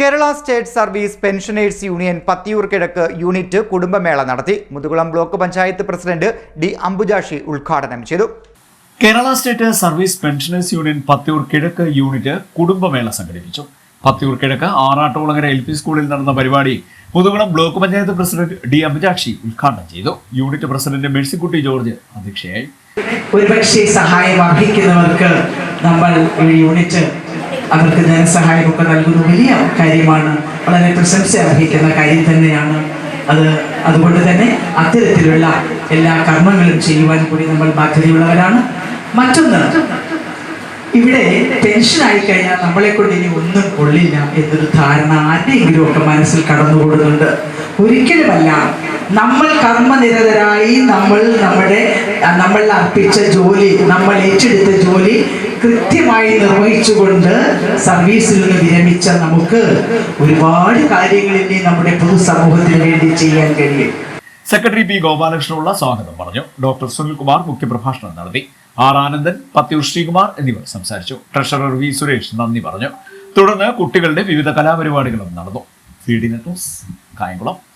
Kerala state service pensioners union Pathiyoor കിഴക്ക് unit കുടുംബമേള നടത്തി Muthukulam block panchayat president D Ambujakshi ഉദ്ഘാടനം ചെയ്തു. Kerala state service pensioners union Pathiyoor കിഴക്ക് unit കുടുംബമേള സംഘടിപ്പിച്ചു. പത്തിയൂർ കിഴക്ക് ആറാട്ടോളങ്ങര എൽ പി സ്കൂളിൽ നടന്ന പരിപാടി Muthukulam block panchayat president D Ambujakshi ഉദ്ഘാടനം ചെയ്തു. യൂണിറ്റ് പ്രസിഡന്റ് മേഴ്സിക്കുട്ടി ജോർജ് അധ്യക്ഷയായി. ഒരുപക്ഷെ സഹായം അർഹിക്കുന്നവർക്ക് നമ്മൾ ഒരു യൂണിറ്റ് അവർക്ക് ധനസഹായമൊക്കെ നൽകുന്ന വലിയ കാര്യമാണ്. വളരെ പ്രശംസ അർഹിക്കുന്ന കാര്യം തന്നെയാണ്. അത് അതുകൊണ്ട് തന്നെ അത്തരത്തിലുള്ള എല്ലാ കർമ്മങ്ങളും ചെയ്യുവാൻ കൂടി നമ്മൾ ബാധ്യതയുള്ളവരാണ്. മറ്റൊന്ന് ഇവിടെ ടെൻഷൻ ആയി കഴിഞ്ഞാൽ നമ്മളെ കൊണ്ട് ഇനി ഒന്നും കൊള്ളില്ല എന്നൊരു ധാരണ ആരുടെയെങ്കിലും ഒക്കെ മനസ്സിൽ കടന്നുകൂടുന്നുണ്ട്. ഒരിക്കലുമല്ല നമ്മൾ കർമ്മനിരതരായി നമ്മൾ നമ്മുടെ നമ്മൾ അർപ്പിച്ച ജോലി നമ്മൾ ഏറ്റെടുത്ത ജോലി കൃത്യമായി നിർവഹിച്ചുകൊണ്ട് സർവീസിൽ നിന്ന് വിരമിച്ച നമുക്ക് ഒരുപാട് കാര്യങ്ങൾ ഇനി നമ്മുടെ പൊതുസമൂഹത്തിന് വേണ്ടി ചെയ്യാൻ കഴിയും. സെക്രട്ടറി പി ഗോപാലകൃഷ്ണനുള്ള സ്വാഗതം പറഞ്ഞു. ഡോക്ടർ സുനിൽകുമാർ മുഖ്യപ്രഭാഷണം നടത്തി. ആർ. ആനന്ദൻ പത്തിയൂർ ശ്രീകുമാർ എന്നിവർ സംസാരിച്ചു. Treasurer V. സുരേഷ് നന്ദി പറഞ്ഞു. തുടർന്ന് കുട്ടികളുടെ വിവിധ കലാപരിപാടികളും നടന്നു. Feednet news Kayamkulam.